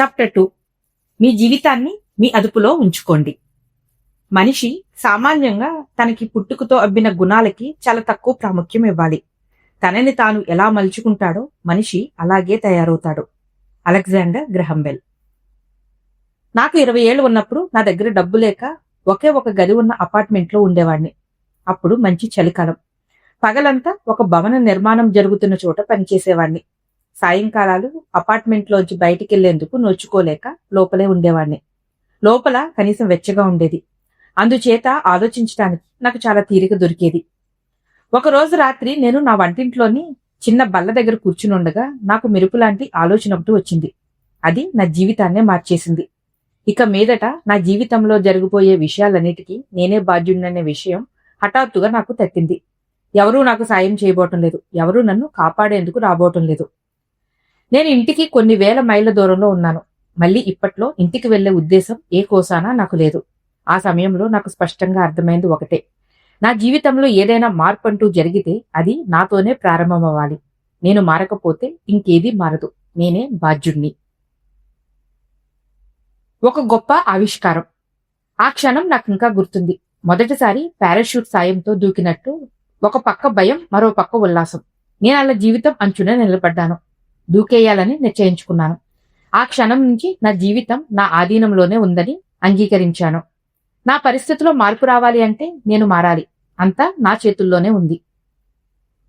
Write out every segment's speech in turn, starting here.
Chapter two మీ జీవితాన్ని మీ అదుపులో ఉంచుకోండి. మనిషి సామాన్యంగా తనకి పుట్టుకతో అబ్బిన గుణాలకి చాలా తక్కువ ప్రాముఖ్యం ఇవ్వాలి. తనని తాను ఎలా మలుచుకుంటాడో మనిషి అలాగే తయారవుతాడు. అలెగ్జాండర్ గ్రహంబెల్ నాకు ఇరవై ఏళ్ళు ఉన్నప్పుడు నా దగ్గర డబ్బు లేక ఒకే ఒక గది ఉన్న అపార్ట్మెంట్లో ఉండేవాడిని. అప్పుడు మంచి చలికాలం. పగలంతా ఒక భవన నిర్మాణం జరుగుతున్న చోట పనిచేసేవాడిని. సాయంకాలాలు అపార్ట్మెంట్లోంచి బయటికి వెళ్ళేందుకు నోచుకోలేక లోపలే ఉండేవాడిని లోపల కనీసం వెచ్చగా ఉండేది. అందుచేత ఆలోచించడానికి నాకు చాలా తీరిక దొరికేది. ఒకరోజు రాత్రి నేను నా వంటింట్లోని చిన్న బల్ల దగ్గర కూర్చుని ఉండగా నాకు మెరుపు లాంటి ఆలోచన ఒకటి వచ్చింది. అది నా జీవితాన్నే మార్చేసింది. ఇక మీదట నా జీవితంలో జరిగిపోయే విషయాలన్నిటికీ నేనే బాధ్యుడిననే విషయం హఠాత్తుగా నాకు తట్టింది ఎవరూ నాకు సాయం చేయబోటం లేదు. ఎవరూ నన్ను కాపాడేందుకు రాబోవటం లేదు. నేను ఇంటికి కొన్ని వేల మైళ్ళ దూరంలో ఉన్నాను. మళ్ళీ ఇప్పట్లో ఇంటికి వెళ్ళే ఉద్దేశం ఏ కోసానా నాకు లేదు. ఆ సమయంలో నాకు స్పష్టంగా అర్థమైంది ఒకటే. నా జీవితంలో ఏదైనా మార్పు అంటూ జరిగితే అది నాతోనే ప్రారంభమవ్వాలి. నేను మారకపోతే ఇంకేది మారదు. నేనే బాధ్యుణ్ణి ఒక గొప్ప ఆవిష్కారం. ఆ క్షణం నాకు ఇంకా గుర్తుంది. మొదటిసారి పారాషూట్ సాయంతో దూకినట్టు ఒక పక్క భయం మరో పక్క ఉల్లాసం. నేను అలా జీవితం అంచునే నిలబడ్డాను. దూకేయాలని నిశ్చయించుకున్నాను. ఆ క్షణం నుంచి నా జీవితం నా ఆధీనంలోనే ఉందని అంగీకరించాను. నా పరిస్థితిలో మార్పు రావాలి అంటే నేను మారాలి. అంతా నా చేతుల్లోనే ఉంది.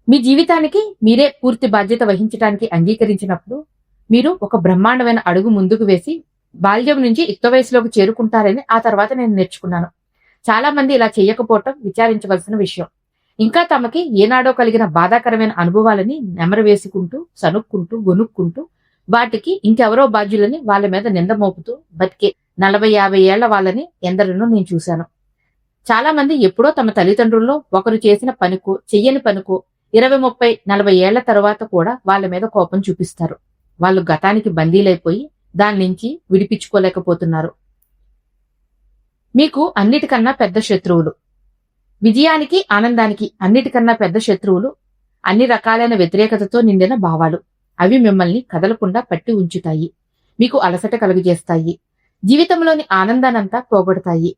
మీ జీవితానికి మీరే పూర్తి బాధ్యత వహించడానికి అంగీకరించినప్పుడు మీరు ఒక బ్రహ్మాండమైన అడుగు ముందుకు వేసి బాల్యం నుంచి యుక్త వయసులోకి చేరుకుంటారని ఆ తర్వాత నేను నేర్చుకున్నాను. చాలా మంది ఇలా చేయకపోవటం విచారించవలసిన విషయం. ఇంకా తమకి ఏనాడో కలిగిన బాధాకరమైన అనుభవాలని నెమరవేసుకుంటూ సనుక్కుంటూ గొనుక్కుంటూ వాటికి ఇంకెవరో బాధ్యులని వాళ్ళ మీద నింద మోపుతూ బతికే నలభై యాభై ఏళ్ళ వాళ్ళని ఎందరినో నేను చూశాను. చాలా మంది ఎప్పుడో తమ తల్లిదండ్రుల్లో ఒకరు చేసిన పనికో చెయ్యని పనికో ఇరవై ముప్పై నలభై ఏళ్ళ తర్వాత కూడా వాళ్ళ మీద కోపం చూపిస్తారు. వాళ్ళు గతానికి బందీలైపోయి దాని నుంచి విడిపించుకోలేకపోతున్నారు. మీకు అన్నిటికన్నా పెద్ద శత్రువులు. విజయానికి ఆనందానికి అన్నిటికన్నా పెద్ద శత్రువులు అన్ని రకాలైన వ్యతిరేకతతో నిండిన భావాలు. అవి మిమ్మల్ని కదలకుండా పట్టి ఉంచుతాయి. మీకు అలసట కలుగజేస్తాయి. జీవితంలోని ఆనందానంతా పోగొడతాయి.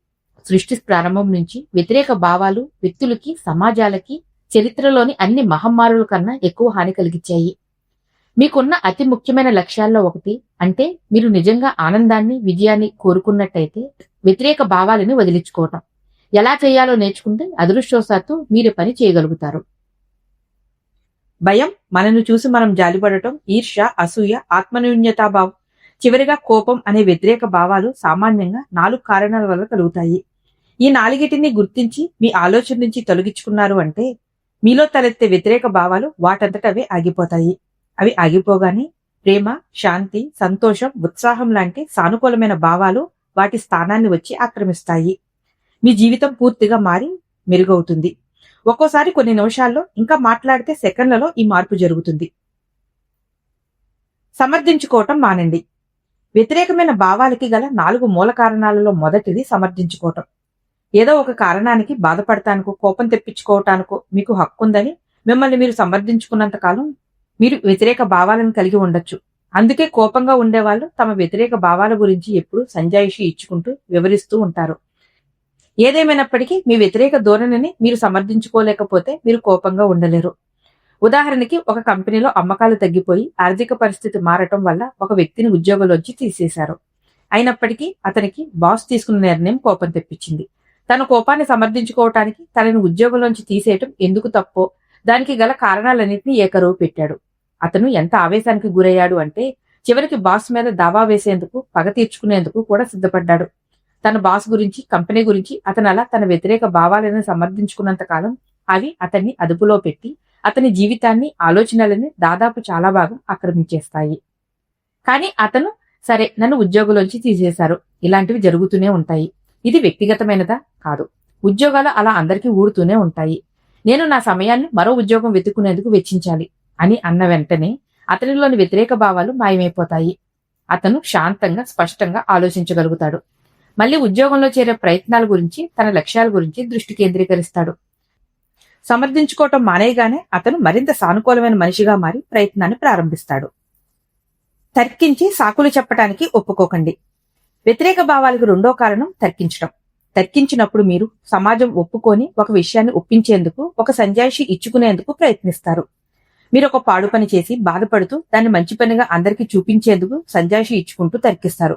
సృష్టి ప్రారంభం నుంచి వ్యతిరేక భావాలు వ్యక్తులకి సమాజాలకి చరిత్రలోని అన్ని మహమ్మారుల కన్నా ఎక్కువ హాని కలిగించాయి మీకున్న అతి ముఖ్యమైన లక్ష్యాల్లో ఒకటి అంటే మీరు నిజంగా ఆనందాన్ని విజయాన్ని కోరుకున్నట్టయితే వ్యతిరేక భావాలని వదిలించుకోవటం. ఎలా చేయాలో నేర్చుకుంటే అదృష్టవశాత్తు మీరు పని చేయగలుగుతారు. భయం మనను చూసి మనం జాలిపడటం ఈర్ష అసూయ ఆత్మన్యూన్యతాభావం చివరిగా కోపం అనే వ్యతిరేక భావాలు సామాన్యంగా నాలుగు కారణాల వల్ల కలుగుతాయి. ఈ నాలుగిటిని గుర్తించి మీ ఆలోచన నుంచి తొలగించుకున్నారు అంటే మీలో తలెత్తే వ్యతిరేక భావాలు వాటంతటవే ఆగిపోతాయి. అవి ఆగిపోగానే ప్రేమ శాంతి సంతోషం ఉత్సాహం లాంటి సానుకూలమైన భావాలు వాటి స్థానాన్ని వచ్చి ఆక్రమిస్తాయి. మీ జీవితం పూర్తిగా మారి మెరుగవుతుంది. ఒక్కోసారి కొన్ని నిమిషాల్లో ఇంకా మాట్లాడితే సెకండ్లలో ఈ మార్పు జరుగుతుంది. సమర్థించుకోవటం మానండి. వ్యతిరేకమైన భావాలకి గల నాలుగు మూల కారణాలలో మొదటిది సమర్థించుకోవటం. ఏదో ఒక కారణానికి బాధపడటానికో కోపం తెప్పించుకోవటానికో మీకు హక్కు ఉందని మిమ్మల్ని మీరు సమర్థించుకున్నంత కాలం మీరు వ్యతిరేక భావాలను కలిగి ఉండొచ్చు. అందుకే కోపంగా ఉండేవాళ్ళు తమ వ్యతిరేక భావాల గురించి ఎప్పుడు సంజాయిషి ఇచ్చుకుంటూ వివరిస్తూ ఉంటారు. ఏదేమైనప్పటికీ మీ వ్యతిరేక ధోరణిని మీరు సమర్థించుకోలేకపోతే మీరు కోపంగా ఉండలేరు. ఉదాహరణకి ఒక కంపెనీలో అమ్మకాలు తగ్గిపోయి ఆర్థిక పరిస్థితి మారటం వల్ల ఒక వ్యక్తిని ఉద్యోగంలోంచి తీసేశారు. అయినప్పటికీ అతనికి బాస్ తీసుకున్న నిర్ణయం కోపం తెప్పించింది. తన కోపాన్ని సమర్థించుకోవటానికి తనని ఉద్యోగంలోంచి తీసేయటం ఎందుకు తప్పో దానికి గల కారణాలన్నింటినీ ఏకరువు పెట్టాడు. అతను ఎంత ఆవేశానికి గురయ్యాడు అంటే చివరికి బాస్ మీద దావా వేసేందుకు పగ తీర్చుకునేందుకు కూడా సిద్ధపడ్డాడు. తన బాస్ గురించి కంపెనీ గురించి అతను అలా తన వ్యతిరేక భావాలను సమర్థించుకున్నంత కాలం అవి అతన్ని అదుపులో పెట్టి అతని జీవితాన్ని ఆలోచనలని దాదాపు చాలా భాగం ఆక్రమించేస్తాయి. కానీ అతను సరే నన్ను ఉద్యోగంలోంచి తీసేశారు. ఇలాంటివి జరుగుతూనే ఉంటాయి. ఇది వ్యక్తిగతమైనదా? కాదు. ఉద్యోగాలు అలా అందరికీ ఊడుతూనే ఉంటాయి. నేను నా సమయాన్ని మరో ఉద్యోగం వెతుక్కునేందుకు వెచ్చించాలి అని అన్న వెంటనే అతనిలోని వ్యతిరేక భావాలు మాయమైపోతాయి. అతను శాంతంగా స్పష్టంగా ఆలోచించగలుగుతాడు. మళ్ళీ ఉద్యోగంలో చేరే ప్రయత్నాల గురించి తన లక్ష్యాల గురించి దృష్టి కేంద్రీకరిస్తాడు. సమర్థించుకోవటం మానేయగానే అతను మరింత సానుకూలమైన మనిషిగా మారి ప్రయత్నాన్ని ప్రారంభిస్తాడు. తర్కించి సాకులు చెప్పటానికి ఒప్పుకోకండి. వ్యతిరేక భావాలకు రెండో కారణం తర్కించడం తర్కించినప్పుడు మీరు సమాజం ఒప్పుకొని ఒక విషయాన్ని ఒప్పించేందుకు ఒక సంజాయిషి ఇచ్చుకునేందుకు ప్రయత్నిస్తారు. మీరు ఒక పాడు పని చేసి బాధపడుతూ దాన్ని మంచి పనిగా అందరికీ చూపించేందుకు సంజాయిషి ఇచ్చుకుంటూ తర్కిస్తారు.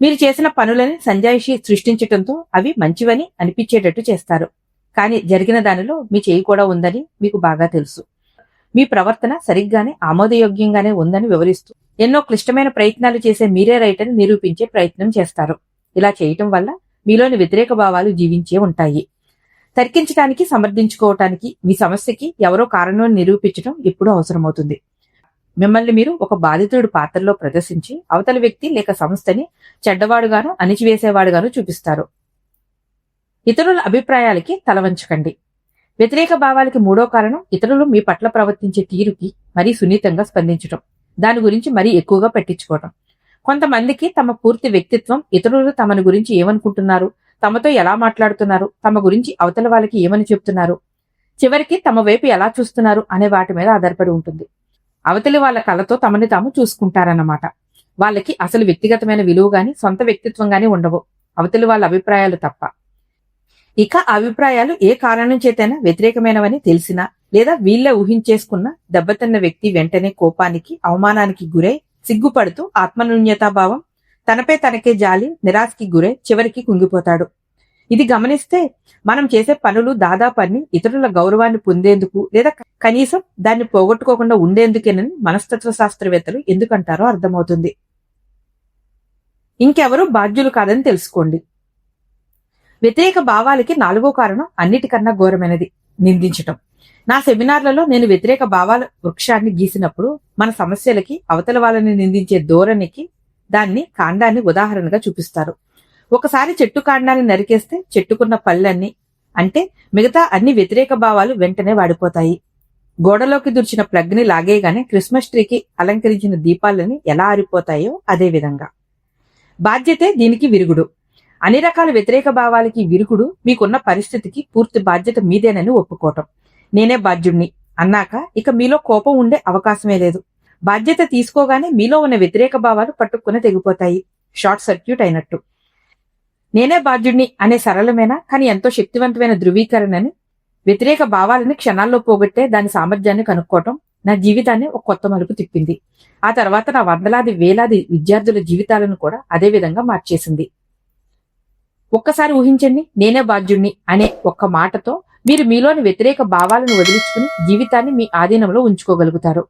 మీరు చేసిన పనులని సంజాయిషి సృష్టించటంతో అవి మంచివని అనిపించేటట్టు చేస్తారు. కానీ జరిగిన దానిలో మీ చేయి కూడా ఉందని మీకు బాగా తెలుసు. మీ ప్రవర్తన సరిగ్గానే ఆమోదయోగ్యంగానే ఉందని వివరిస్తూ ఎన్నో క్లిష్టమైన ప్రయత్నాలు చేసే మీరే రైట్ అని నిరూపించే ప్రయత్నం చేస్తారు. ఇలా చేయటం వల్ల మీలోని వ్యతిరేక భావాలు జీవించే ఉంటాయి. తర్కించడానికి సమర్థించుకోవటానికి మీ సమస్యకి ఎవరో కారణం నిరూపించడం ఎప్పుడూ అవసరమవుతుంది. మిమ్మల్ని మీరు ఒక బాధితుడి పాత్రలో ప్రదర్శించి అవతలి వ్యక్తి లేక సంస్థని చెడ్డవాడుగాను అణిచివేసేవాడుగాను చూపిస్తారు. ఇతరుల అభిప్రాయాలకి తలవంచకండి వ్యతిరేక భావాలకి మూడో కారణం ఇతరులు మీ పట్ల ప్రవర్తించే తీరుకి మరీ సున్నితంగా స్పందించడం దాని గురించి మరీ ఎక్కువగా పట్టించుకోవడం కొంతమందికి తమ పూర్తి వ్యక్తిత్వం ఇతరులు తమను గురించి ఏమనుకుంటున్నారు తమతో ఎలా మాట్లాడుతున్నారు తమ గురించి అవతల వాళ్ళకి ఏమని చెప్తున్నారు చివరికి తమ వైపు ఎలా చూస్తున్నారు అనే వాటి మీద ఆధారపడి ఉంటుంది. అవతలి వాళ్ళ కళతో తమని తాము చూసుకుంటారన్నమాట. వాళ్ళకి అసలు వ్యక్తిగతమైన విలువ గాని సొంత వ్యక్తిత్వం గాని ఉండవు. అవతలి వాళ్ళ అభిప్రాయాలు తప్ప. ఇక అభిప్రాయాలు ఏ కారణం చేతైనా వ్యతిరేకమైనవని తెలిసినా లేదా వీళ్ళే ఊహించేసుకున్న దెబ్బతిన్న వ్యక్తి వెంటనే కోపానికి అవమానానికి గురై సిగ్గుపడుతూ ఆత్మన్యూన్యతాభావం తనపై తనకే జాలి నిరాశకి గురై చివరికి కుంగిపోతాడు. ఇది గమనిస్తే మనం చేసే పనులు దాదాపన్ని ఇతరుల గౌరవాన్ని పొందేందుకు లేదా కనీసం దాన్ని పోగొట్టుకోకుండా ఉండేందుకేనని మనస్తత్వ శాస్త్రవేత్తలు ఎందుకంటారో అర్థమవుతుంది. ఇంకెవరూ బాధ్యులు కాదని తెలుసుకోండి. వ్యతిరేక భావాలకి నాలుగో కారణం అన్నిటికన్నా ఘోరమైనది నిందించటం. నా సెమినార్లలో నేను వ్యతిరేక భావాల వృక్షాన్ని గీసినప్పుడు మన సమస్యలకి అవతల వాళ్ళని నిందించే ధోరణికి దాన్ని కాండాన్ని ఉదాహరణగా చూపిస్తారు. ఒకసారి చెట్టు కాండాన్ని నరికేస్తే చెట్టుకున్న పళ్ళన్నీ అంటే మిగతా అన్ని వ్యతిరేక భావాలు వెంటనే వాడిపోతాయి. గోడలోకి దుర్చిన ప్లగ్ని లాగేగానే లాగేయగానే క్రిస్మస్ ట్రీకి అలంకరించిన దీపాలని ఎలా ఆరిపోతాయో అదే విధంగా. బాధ్యతే దీనికి విరుగుడు. అన్ని రకాల వ్యతిరేక భావాలకి విరుగుడు మీకున్న పరిస్థితికి పూర్తి బాధ్యత మీదేనని ఒప్పుకోవటం. నేనే బాధ్యుణ్ణి అన్నాక ఇక మీలో కోపం ఉండే అవకాశమే లేదు. బాధ్యత తీసుకోగానే మీలో ఉన్న వ్యతిరేక భావాలు పట్టుకుని తెగిపోతాయి. షార్ట్ సర్క్యూట్ అయినట్టు. నేనే బాధ్యుణ్ణి అనే సరళమైన? కానీ ఎంతో శక్తివంతమైన ధృవీకరణని వ్యతిరేక భావాలని క్షణాల్లో పోగొట్టే దాని సామర్థ్యాన్ని కనుక్కోవటం నా జీవితాన్ని ఒక కొత్త మలుపు తిప్పింది. ఆ తర్వాత నా వందలాది వేలాది విద్యార్థుల జీవితాలను కూడా అదే విధంగా మార్చేసింది. ఒక్కసారి ఊహించండి నేనే బాధ్యుణ్ణి అనే ఒక్క మాటతో మీరు మీలోని వ్యతిరేక భావాలను వదిలించుకుని జీవితాన్ని మీ ఆధీనంలో ఉంచుకోగలుగుతారు.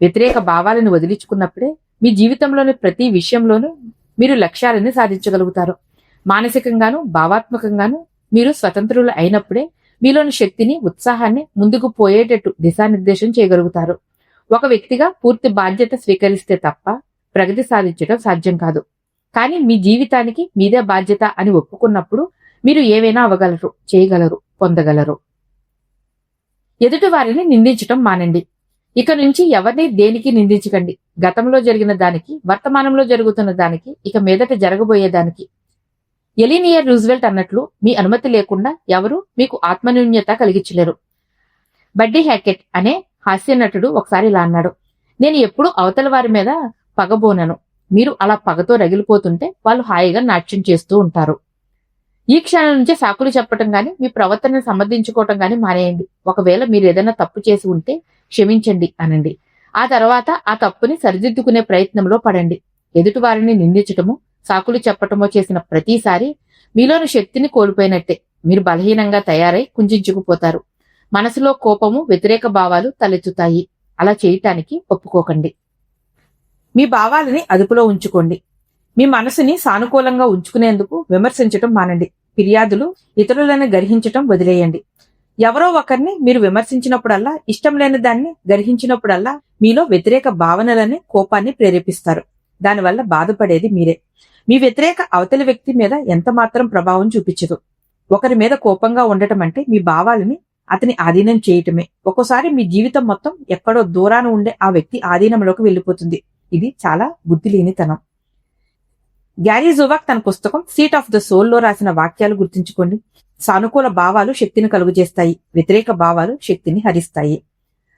వ్యతిరేక భావాలను వదిలించుకున్నప్పుడే మీ జీవితంలోని ప్రతి విషయంలోనూ మీరు లక్ష్యాలని సాధించగలుగుతారు. మానసికంగాను భావాత్మకంగాను మీరు స్వతంత్రులు అయినప్పుడే మీలోని శక్తిని ఉత్సాహాన్ని ముందుకు పోయేటట్టు దిశానిర్దేశం చేయగలుగుతారు. ఒక వ్యక్తిగా పూర్తి బాధ్యత స్వీకరిస్తే తప్ప ప్రగతి సాధించడం సాధ్యం కాదు. కానీ మీ జీవితానికి మీదే బాధ్యత అని ఒప్పుకున్నప్పుడు మీరు ఏవైనా అవ్వగలరు చేయగలరు పొందగలరు. ఎదుటి వారిని నిందించటం మానండి. ఇక నుంచి ఎవరిని దేనికి నిందించకండి? గతంలో జరిగిన దానికి వర్తమానంలో జరుగుతున్న దానికి ఇక మీదట జరగబోయే దానికి. ఎలినియర్ రూజ్వెల్ట్ అన్నట్లు మీ అనుమతి లేకుండా ఎవరు మీకు ఆత్మన్యూన్యత కలిగించలేరు. బడ్డీ హ్యాకెట్ అనే హాస్య నటుడు ఒకసారి ఇలా అన్నాడు. నేను ఎప్పుడూ అవతల వారి మీద పగబోనను. మీరు అలా పగతో రగిలిపోతుంటే వాళ్ళు హాయిగా నాట్యం చేస్తూ ఉంటారు. ఈ క్షణం నుంచే సాకులు చెప్పటం గాని మీ ప్రవర్తనను సమర్థించుకోవటం గాని మానేయండి. ఒకవేళ మీరు ఏదైనా తప్పు చేసి ఉంటే క్షమించండి అనండి. ఆ తర్వాత ఆ తప్పుని సరిదిద్దుకునే ప్రయత్నంలో పడండి. ఎదుటి వారిని నిందించటము సాకులు చెప్పటమో చేసిన ప్రతిసారి మీలోని శక్తిని కోల్పోయినట్టే. మీరు బలహీనంగా తయారై కుంజించుకుపోతారు. మనసులో కోపము వ్యతిరేక భావాలు తలెత్తుతాయి. అలా చేయటానికి ఒప్పుకోకండి. మీ భావాలని అదుపులో ఉంచుకోండి. మీ మనసుని సానుకూలంగా ఉంచుకునేందుకు విమర్శించటం మానండి. ఫిర్యాదులు ఇతరులను గర్హించటం వదిలేయండి. ఎవరో ఒకరిని మీరు విమర్శించినప్పుడల్లా ఇష్టం లేని దాన్ని గర్హించినప్పుడల్లా మీలో వ్యతిరేక భావనలని కోపాన్ని ప్రేరేపిస్తారు. దానివల్ల బాధపడేది మీరే. మీ వ్యతిరేక అవతలి వ్యక్తి మీద ఎంత మాత్రం ప్రభావం చూపించదు. ఒకరి మీద కోపంగా ఉండటం అంటే మీ భావాలని అతని ఆధీనం చేయటమే. ఒక్కోసారి మీ జీవితం మొత్తం ఎక్కడో దూరాన ఉండే ఆ వ్యక్తి ఆధీనంలోకి వెళ్ళిపోతుంది. ఇది చాలా బుద్ధి లేనితనం గ్యారీ జువాక్ తన పుస్తకం సీట్ ఆఫ్ ద సోల్లో రాసిన వాక్యాలు గుర్తుంచుకోండి. సానుకూల భావాలు శక్తిని కలుగజేస్తాయి. వ్యతిరేక భావాలు శక్తిని హరిస్తాయి.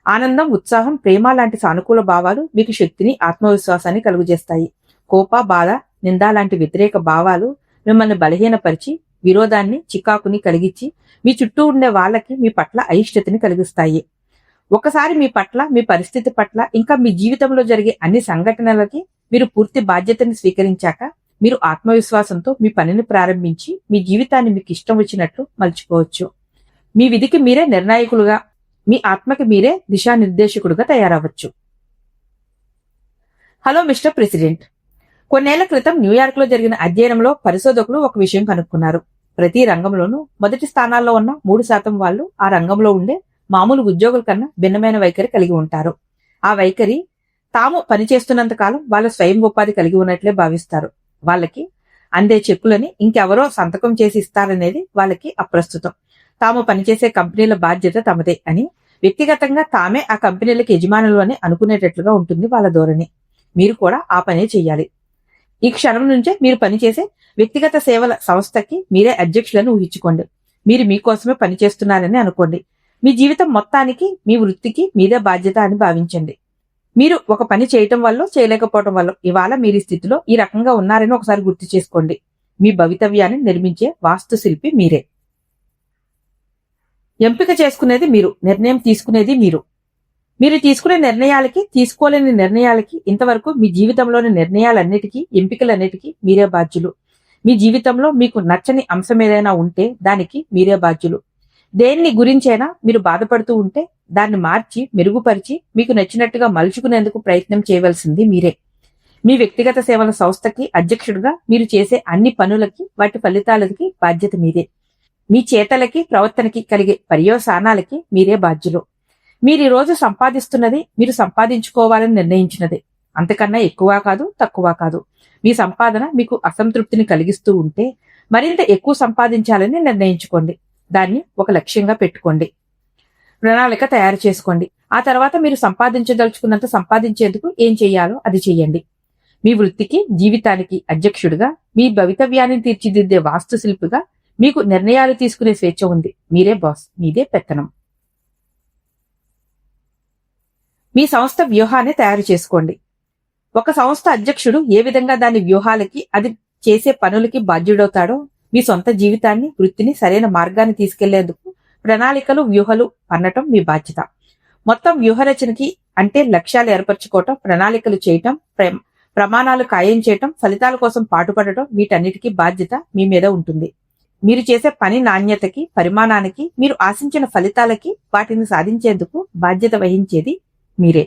ఆనందం ఉత్సాహం ప్రేమ లాంటి సానుకూల భావాలు మీకు శక్తిని ఆత్మవిశ్వాసాన్ని కలుగజేస్తాయి. కోప బాధ నింద లాంటి వ్యతిరేక భావాలు మిమ్మల్ని బలహీనపరిచి విరోధాన్ని చికాకుని కలిగించి మీ చుట్టూ ఉండే వాళ్ళకి మీ పట్ల అయిష్టతని కలిగిస్తాయి. ఒకసారి మీ పట్ల మీ పరిస్థితి పట్ల ఇంకా మీ జీవితంలో జరిగే అన్ని సంఘటనలకి మీరు పూర్తి బాధ్యతని స్వీకరించాక మీరు ఆత్మవిశ్వాసంతో మీ పనిని ప్రారంభించి మీ జీవితాన్ని మీకు ఇష్టం వచ్చినట్లు మలుచుకోవచ్చు. మీ విధికి మీరే నిర్ణాయకులుగా మీ ఆత్మకి మీరే దిశానిర్దేశకుడుగా తయారవచ్చు. Hello mister president. కొన్నేళ్ళ క్రితం న్యూయార్క్లో జరిగిన అధ్యయనంలో పరిశోధకులు ఒక విషయం కనుక్కున్నారు. ప్రతి రంగంలోనూ మొదటి స్థానాల్లో ఉన్న మూడు శాతం వాళ్ళు ఆ రంగంలో ఉండే మామూలు ఉద్యోగుల కన్నా భిన్నమైన వైఖరి కలిగి ఉంటారు. ఆ వైఖరి తాము పనిచేస్తున్నంత కాలం వాళ్ళ స్వయం ఉపాధి కలిగి ఉన్నట్లే భావిస్తారు. వాళ్ళకి అందే చెక్కులని ఇంకెవరో సంతకం చేసి ఇస్తారనేది వాళ్ళకి అప్రస్తుతం. తాము పనిచేసే కంపెనీల బాధ్యత తమదే అని వ్యక్తిగతంగా తామే ఆ కంపెనీలకు యజమానులు అని అనుకునేటట్లుగా ఉంటుంది వాళ్ళ ధోరణి. మీరు కూడా ఆ పనే చేయాలి ఈ క్షణం నుంచే మీరు పనిచేసే వ్యక్తిగత సేవల సంస్థకి మీరే అధ్యక్షులను ఊహించుకోండి. మీరు మీకోసమే పనిచేస్తున్నారని అనుకోండి. మీ జీవితం మొత్తానికి మీ వృత్తికి మీదే బాధ్యత అని భావించండి. మీరు ఒక పని చేయటం వల్ల చేయలేకపోవటం వల్ల ఇవాళ మీరు స్థితిలో ఈ రకంగా ఉన్నారని ఒకసారి గుర్తు చేసుకోండి. మీ భవితవ్యాన్ని నిర్మించే వాస్తుశిల్పి మీరే. ఎంపిక చేసుకునేది మీరు నిర్ణయం తీసుకునేది మీరు. మీరు తీసుకునే నిర్ణయాలకి తీసుకోలేని నిర్ణయాలకి ఇంతవరకు మీ జీవితంలోని నిర్ణయాలన్నిటికీ ఎంపికలన్నిటికీ మీరే బాధ్యులు. మీ జీవితంలో మీకు నచ్చని అంశం ఏదైనా ఉంటే దానికి మీరే బాధ్యులు. దేన్ని గురించైనా మీరు బాధపడుతూ ఉంటే దాన్ని మార్చి మెరుగుపరిచి మీకు నచ్చినట్టుగా మలుచుకునేందుకు ప్రయత్నం చేయవలసింది మీరే. మీ వ్యక్తిగత సేవల సంస్థకి అధ్యక్షుడిగా మీరు చేసే అన్ని పనులకి వాటి ఫలితాలకి బాధ్యత మీదే. మీ చేతలకి ప్రవర్తనకి కలిగే పర్యవసానాలకి మీరే బాధ్యులు. మీరు ఈరోజు సంపాదిస్తున్నది మీరు సంపాదించుకోవాలని నిర్ణయించినది. అంతకన్నా ఎక్కువ కాదు తక్కువ కాదు. మీ సంపాదన మీకు అసంతృప్తిని కలిగిస్తూ ఉంటే మరింత ఎక్కువ సంపాదించాలని నిర్ణయించుకోండి. దాన్ని ఒక లక్ష్యంగా పెట్టుకోండి. ప్రణాళిక తయారు చేసుకోండి. ఆ తర్వాత మీరు సంపాదించదలుచుకున్నంత సంపాదించేందుకు ఏం చేయాలో అది చేయండి. మీ వృత్తికి జీవితానికి అధ్యక్షుడిగా మీ భవితవ్యాన్ని తీర్చిదిద్దే వాస్తుశిల్పిగా మీకు నిర్ణయాలు తీసుకునే స్వేచ్ఛ ఉంది. మీరే బాస్ మీదే పెత్తనం. మీ సంస్థ వ్యూహాన్ని తయారు చేసుకోండి. ఒక సంస్థ అధ్యక్షుడు ఏ విధంగా దాని వ్యూహాలకి అది చేసే పనులకి బాధ్యుడవుతాడో మీ సొంత జీవితాన్ని వృత్తిని సరైన మార్గాన్ని తీసుకెళ్ళేందుకు ప్రణాళికలు వ్యూహాలు అన్నటం మీ బాధ్యత. మొత్తం వ్యూహరచనకి అంటే లక్ష్యాలు ఏర్పరచుకోవటం ప్రణాళికలు చేయటం ప్ర- ప్రమాణాలు ఖాయం చేయటం ఫలితాల కోసం పాటుపడటం వీటన్నిటికీ బాధ్యత మీ మీద ఉంటుంది. మీరు చేసే పని నాణ్యతకి పరిమాణానికి మీరు ఆశించిన ఫలితాలకి వాటిని సాధించేందుకు బాధ్యత వహించేది మీరే.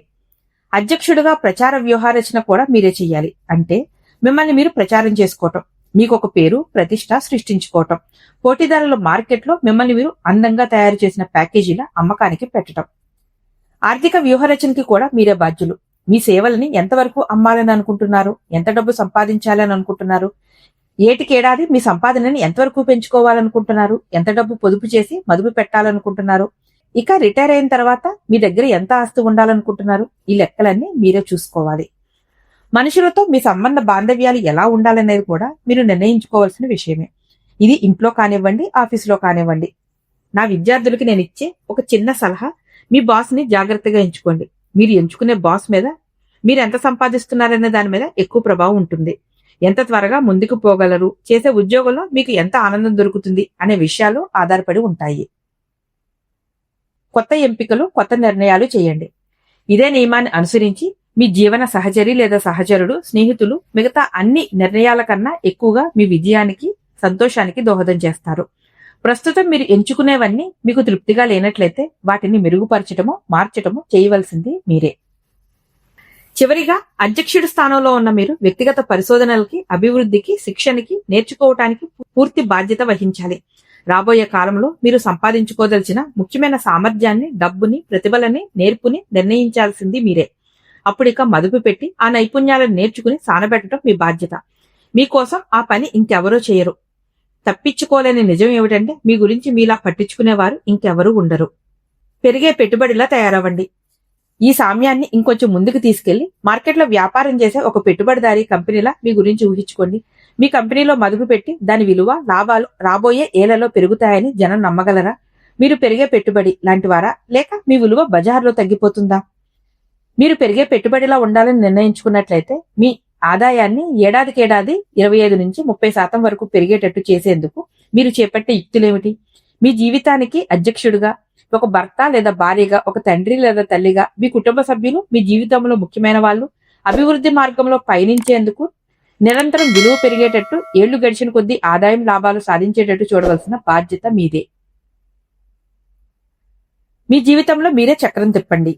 అధ్యక్షుడిగా ప్రచార వ్యూహారచన కూడా మీరే చెయ్యాలి. అంటే మిమ్మల్ని మీరు ప్రచారం చేసుకోవటం మీకు ఒక పేరు ప్రతిష్ట సృష్టించుకోవటం పోటీదారుల మార్కెట్లో మిమ్మల్ని మీరు అందంగా తయారు చేసిన ప్యాకేజీల అమ్మకానికి పెట్టడం ఆర్థిక వ్యూహరచనకి కూడా మీరే బాధ్యులు. మీ సేవలని ఎంతవరకు అమ్మాలని అనుకుంటున్నారు? ఎంత డబ్బు సంపాదించాలని అనుకుంటున్నారు? ఏటికేడాది మీ సంపాదనని ఎంతవరకు పెంచుకోవాలనుకుంటున్నారు? ఎంత డబ్బు పొదుపు చేసి మదుపు పెట్టాలనుకుంటున్నారు? ఇక రిటైర్ అయిన తర్వాత మీ దగ్గర ఎంత ఆస్తి ఉండాలనుకుంటున్నారు? ఈ లెక్కలన్నీ మీరే చూసుకోవాలి. మనుషులతో మీ సంబంధ బాంధవ్యాలు ఎలా ఉండాలనేది కూడా మీరు నిర్ణయించుకోవాల్సిన విషయమే. ఇది ఇంట్లో కానివ్వండి ఆఫీసులో కానివ్వండి. నా విద్యార్థులకి నేను ఇచ్చే ఒక చిన్న సలహా మీ బాస్ని జాగ్రత్తగా ఎంచుకోండి. మీరు ఎంచుకునే బాస్ మీద మీరు ఎంత సంపాదిస్తున్నారనే దాని మీద ఎక్కువ ప్రభావం ఉంటుంది. ఎంత త్వరగా ముందుకు పోగలరు? చేసే ఉద్యోగంలో మీకు ఎంత ఆనందం దొరుకుతుంది? అనే విషయాలు ఆధారపడి ఉంటాయి. కొత్త ఎంపికలు కొత్త నిర్ణయాలు చేయండి. ఇదే నియమాన్ని అనుసరించి మీ జీవన సహచరి లేదా సహచరుడు స్నేహితులు మిగతా అన్ని నిర్ణయాల కన్నా ఎక్కువగా మీ విజయానికి సంతోషానికి దోహదం చేస్తారు. ప్రస్తుతం మీరు ఎంచుకునేవన్నీ మీకు తృప్తిగా లేనట్లయితే వాటిని మెరుగుపరచటమో మార్చటమో చేయవలసింది మీరే. చివరిగా అధ్యక్షుడి స్థానంలో ఉన్న మీరు వ్యక్తిగత పరిశోధనలకి అభివృద్ధికి శిక్షణకి నేర్చుకోవటానికి పూర్తి బాధ్యత వహించాలి. రాబోయే కాలంలో మీరు సంపాదించుకోదలిచిన ముఖ్యమైన సామర్థ్యాన్ని డబ్బుని ప్రతిభలని నేర్పుని నిర్ణయించాల్సింది మీరే. అప్పుడిక మదుపు పెట్టి ఆ నైపుణ్యాలను నేర్చుకుని సానబెట్టడం మీ బాధ్యత. మీకోసం ఆ పని ఇంకెవరో చేయరు. తప్పించుకోలేని నిజం ఏమిటంటే మీ గురించి మీలా పట్టించుకునేవారు ఇంకెవరూ ఉండరు. పెరిగే పెట్టుబడిలా తయారవ్వండి. ఈ సామ్యాన్ని ఇంకొంచెం ముందుకు తీసుకెళ్ళి మార్కెట్లో వ్యాపారం చేసే ఒక పెట్టుబడిదారీ కంపెనీలా మీ గురించి ఊహించుకోండి. మీ కంపెనీలో మదుపు పెట్టి దాని విలువ లాభాలు రాబోయే ఏళ్ళలో పెరుగుతాయని జనం నమ్మగలరా? మీరు పెరిగే పెట్టుబడి లాంటి వారా లేక మీ విలువ బజార్లో తగ్గిపోతుందా? మీరు పెరిగే పెట్టుబడిలా ఉండాలని నిర్ణయించుకున్నట్లయితే మీ ఆదాయాన్ని ఏడాదికేడాది ఇరవై ఐదు నుంచి ముప్పై శాతం వరకు పెరిగేటట్టు చేసేందుకు మీరు చేపట్టే యుక్తులేమిటి? మీ జీవితానికి అధ్యక్షుడిగా ఒక భర్త లేదా భార్యగా ఒక తండ్రి లేదా తల్లిగా మీ కుటుంబ సభ్యులు మీ జీవితంలో ముఖ్యమైన వాళ్ళు అభివృద్ధి మార్గంలో పయనించేందుకు నిరంతరం విలువ పెరిగేటట్టు ఏళ్ళు గడిచిన కొద్దీ ఆదాయం లాభాలు సాధించేటట్టు చూడవలసిన బాధ్యత మీదే. మీ జీవితంలో మీరే చక్రం తిప్పండి.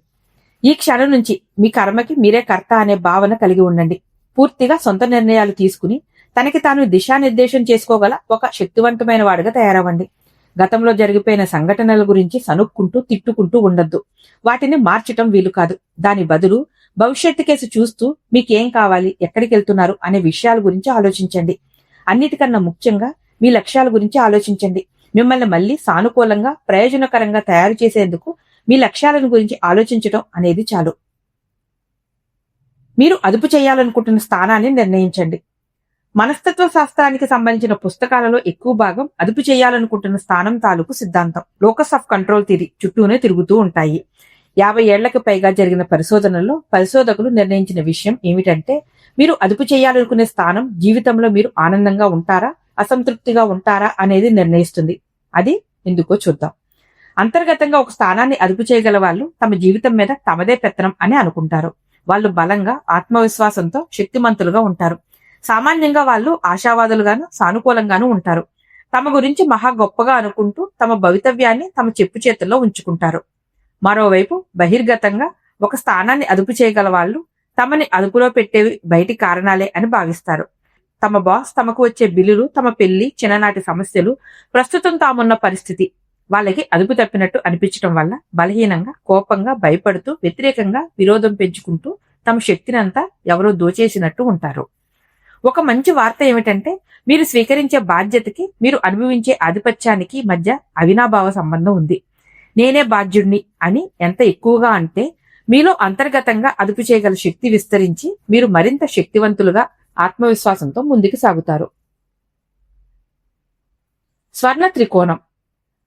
ఈ క్షణం నుంచి మీ కర్మకి మీరే కర్త అనే భావన కలిగి ఉండండి. పూర్తిగా సొంత నిర్ణయాలు తీసుకుని తనకి తాను దిశానిర్దేశం చేసుకోగల ఒక శక్తివంతమైన వాడుగా తయారవ్వండి. గతంలో జరిగిపోయిన సంఘటనల గురించి సనుక్కుంటూ తిట్టుకుంటూ ఉండొద్దు. వాటిని మార్చటం వీలు కాదు. దాని బదులు భవిష్యత్తు కేసు చూస్తూ మీకేం కావాలి ఎక్కడికి వెళ్తున్నారు అనే విషయాల గురించి ఆలోచించండి. అన్నిటికన్నా ముఖ్యంగా మీ లక్ష్యాల గురించి ఆలోచించండి. మిమ్మల్ని మళ్ళీ సానుకూలంగా ప్రయోజనకరంగా తయారు చేసేందుకు మీ లక్ష్యాలను గురించి ఆలోచించడం అనేది చాలు. మీరు అదుపు చేయాలనుకుంటున్న స్థానాన్ని నిర్ణయించండి. మనస్తత్వ శాస్త్రానికి సంబంధించిన పుస్తకాలలో ఎక్కువ భాగం అదుపు చేయాలనుకుంటున్న స్థానం తాలూకు సిద్ధాంతం. లోకస్ ఆఫ్ కంట్రోల్ థిరీ చుట్టూనే తిరుగుతూ ఉంటాయి. యాభై ఏళ్ళకు పైగా జరిగిన పరిశోధనల్లో పరిశోధకులు నిర్ణయించిన విషయం ఏమిటంటే మీరు అదుపు చేయాలనుకునే స్థానం జీవితంలో మీరు ఆనందంగా ఉంటారా అసంతృప్తిగా ఉంటారా అనేది నిర్ణయిస్తుంది. అది ఎందుకో చూద్దాం. అంతర్గతంగా ఒక స్థానాన్ని అదుపు చేయగల వాళ్ళు తమ జీవితం మీద తమదే పెత్తనం అని అనుకుంటారు. వాళ్ళు బలంగా ఆత్మవిశ్వాసంతో శక్తిమంతులుగా ఉంటారు. సామాన్యంగా వాళ్ళు ఆశావాదులుగాను సానుకూలంగాను ఉంటారు. తమ గురించి మహా గొప్పగా అనుకుంటూ తమ భవితవ్యాన్ని తమ చెప్పు చేతుల్లో ఉంచుకుంటారు. మరోవైపు బహిర్గతంగా ఒక స్థానాన్ని అదుపు చేయగల వాళ్ళు తమని అదుపులో పెట్టేవి బయటి కారణాలే అని భావిస్తారు. తమ బాస్ తమకు వచ్చే బిల్లులు తమ పెళ్ళి చిన్ననాటి సమస్యలు ప్రస్తుతం తామున్న పరిస్థితి వాళ్ళకి అదుపు తప్పినట్టు అనిపించడం వల్ల బలహీనంగా కోపంగా భయపడుతూ వ్యతిరేకంగా విరోధం పెంచుకుంటూ తమ శక్తినంతా ఎవరో దోచేసినట్టు ఉంటారు. ఒక మంచి వార్త ఏమిటంటే మీరు స్వీకరించే బాధ్యతకి మీరు అనుభవించే ఆధిపత్యానికి మధ్య అవినాభావ సంబంధం ఉంది. నేనే బాధ్యుడిని అని ఎంత ఎక్కువగా అంటే మీలో అంతర్గతంగా అదుపు చేయగల శక్తి విస్తరించి మీరు మరింత శక్తివంతులుగా ఆత్మవిశ్వాసంతో ముందుకు సాగుతారు. స్వర్ణ త్రికోణం.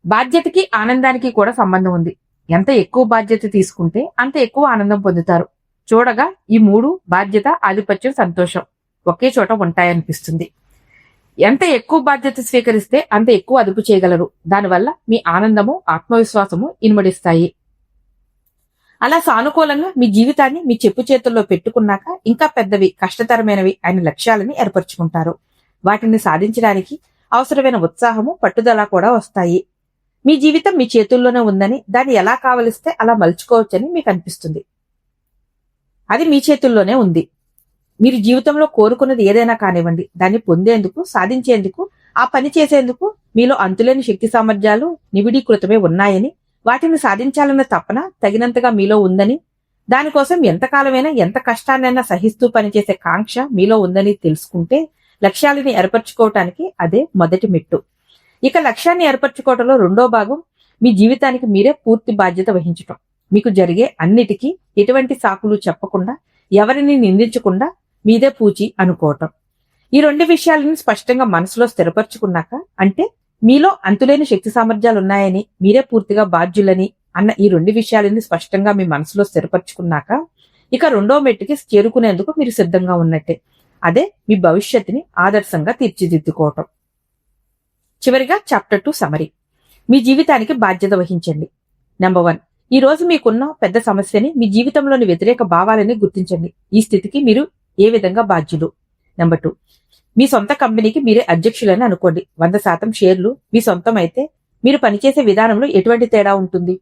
బాధ్యతకి ఆనందానికి కూడా సంబంధం ఉంది. ఎంత ఎక్కువ బాధ్యత తీసుకుంటే అంత ఎక్కువ ఆనందం పొందుతారు. చూడగా ఈ మూడు బాధ్యత ఆధిపత్యం సంతోషం. ఒకే చోట ఉంటాయనిపిస్తుంది. ఎంత ఎక్కువ బాధ్యత స్వీకరిస్తే అంత ఎక్కువ అదుపు చేయగలరు. దానివల్ల మీ ఆనందము ఆత్మవిశ్వాసము ఇనుమడిస్తాయి. అలా సానుకూలంగా మీ జీవితాన్ని మీ చెప్పు చేతుల్లో పెట్టుకున్నాక ఇంకా పెద్దవి కష్టతరమైనవి అయిన లక్ష్యాలని ఏర్పరచుకుంటారు. వాటిని సాధించడానికి అవసరమైన ఉత్సాహము పట్టుదల కూడా వస్తాయి. మీ జీవితం మీ చేతుల్లోనే ఉందని దాన్ని ఎలా కావలిస్తే అలా మలుచుకోవచ్చని మీకు అనిపిస్తుంది. అది మీ చేతుల్లోనే ఉంది. మీరు జీవితంలో కోరుకున్నది ఏదైనా కానివ్వండి దాన్ని పొందేందుకు సాధించేందుకు ఆ పని చేసేందుకు మీలో అంతులేని శక్తి సామర్థ్యాలు నివిడీకృతమే ఉన్నాయని వాటిని సాధించాలన్న తపన తగినంతగా మీలో ఉందని దానికోసం ఎంతకాలమైనా ఎంత కష్టాన్నైనా సహిస్తూ పనిచేసే కాంక్ష మీలో ఉందని తెలుసుకుంటే లక్ష్యాలని ఏర్పరచుకోవటానికి అదే మొదటి మెట్టు. ఇక లక్ష్యాన్ని ఏర్పరచుకోవటంలో రెండో భాగం మీ జీవితానికి మీరే పూర్తి బాధ్యత వహించటం. మీకు జరిగే అన్నిటికీ ఎటువంటి సాకులు చెప్పకుండా ఎవరిని నిందించకుండా మీదే పూచి అనుకోవటం. ఈ రెండు విషయాలను స్పష్టంగా మనసులో స్థిరపరచుకున్నాక అంటే మీలో అంతులేని శక్తి సామర్థ్యాలు ఉన్నాయని మీరే పూర్తిగా బాధ్యులని అన్న ఈ రెండు విషయాలని స్పష్టంగా మీ మనసులో స్థిరపరుచుకున్నాక ఇక రెండో మెట్టుకి చేరుకునేందుకు మీరు సిద్ధంగా ఉన్నట్టే. అదే మీ భవిష్యత్తుని ఆదర్శంగా తీర్చిదిద్దుకోవటం. చివరిగా చాప్టర్ టూ సమరీ మీ జీవితానికి బాధ్యత వహించండి. Number one. ఈ రోజు మీకున్న పెద్ద సమస్యని మీ జీవితంలోని వ్యతిరేక భావాలని గుర్తించండి. ఈ స్థితికి మీరు ఏ విధంగా బాధ్యులు? నెంబర్ టూ మీ సొంత కంపెనీకి మీరే అధ్యక్షులని అనుకోండి. వంద శాతం షేర్లు మీ సొంతం అయితే మీరు పనిచేసే విధానంలో ఎటువంటి తేడా ఉంటుంది?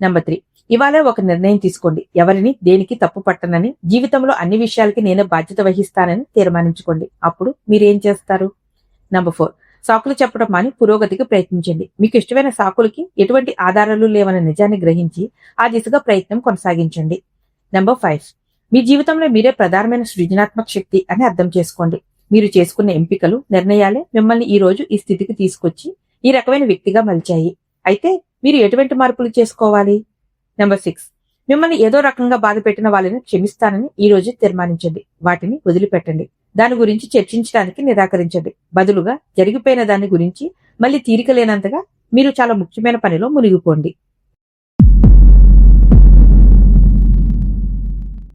నెంబర్ త్రీ ఇవాళే ఒక నిర్ణయం తీసుకోండి. ఎవరిని దేనికి తప్పు పట్టనని జీవితంలో అన్ని విషయాలకి నేనే బాధ్యత వహిస్తానని తీర్మానించుకోండి. అప్పుడు మీరేం చేస్తారు? నెంబర్ ఫోర్ సాకులు చెప్పడం మాని పురోగతికి ప్రయత్నించండి. మీకు ఇష్టమైన సాకులకి ఎటువంటి ఆధారాలు లేవన్న నిజాన్ని గ్రహించి ఆ దిశగా ప్రయత్నం కొనసాగించండి. నెంబర్ ఫైవ్ మీ జీవితంలో మీరే ప్రధానమైన సృజనాత్మక శక్తి అని అర్థం చేసుకోండి. మీరు చేసుకున్న ఎంపికలు నిర్ణయాలే మిమ్మల్ని ఈ రోజు ఈ స్థితికి తీసుకొచ్చి ఈ రకమైన వ్యక్తిగా మలిచాయి. అయితే మీరు ఎటువంటి మార్పులు చేసుకోవాలి? నెంబర్ సిక్స్ మిమ్మల్ని ఏదో రకంగా బాధ పెట్టిన వాళ్ళని క్షమిస్తానని ఈ రోజు తీర్మానించండి. వాటిని వదిలిపెట్టండి. దాని గురించి చర్చించడానికి నిరాకరించండి. బదులుగా జరిగిపోయిన దాని గురించి మళ్ళీ తీరిక లేనంతగా మీరు చాలా ముఖ్యమైన పనిలో మునిగిపోండి.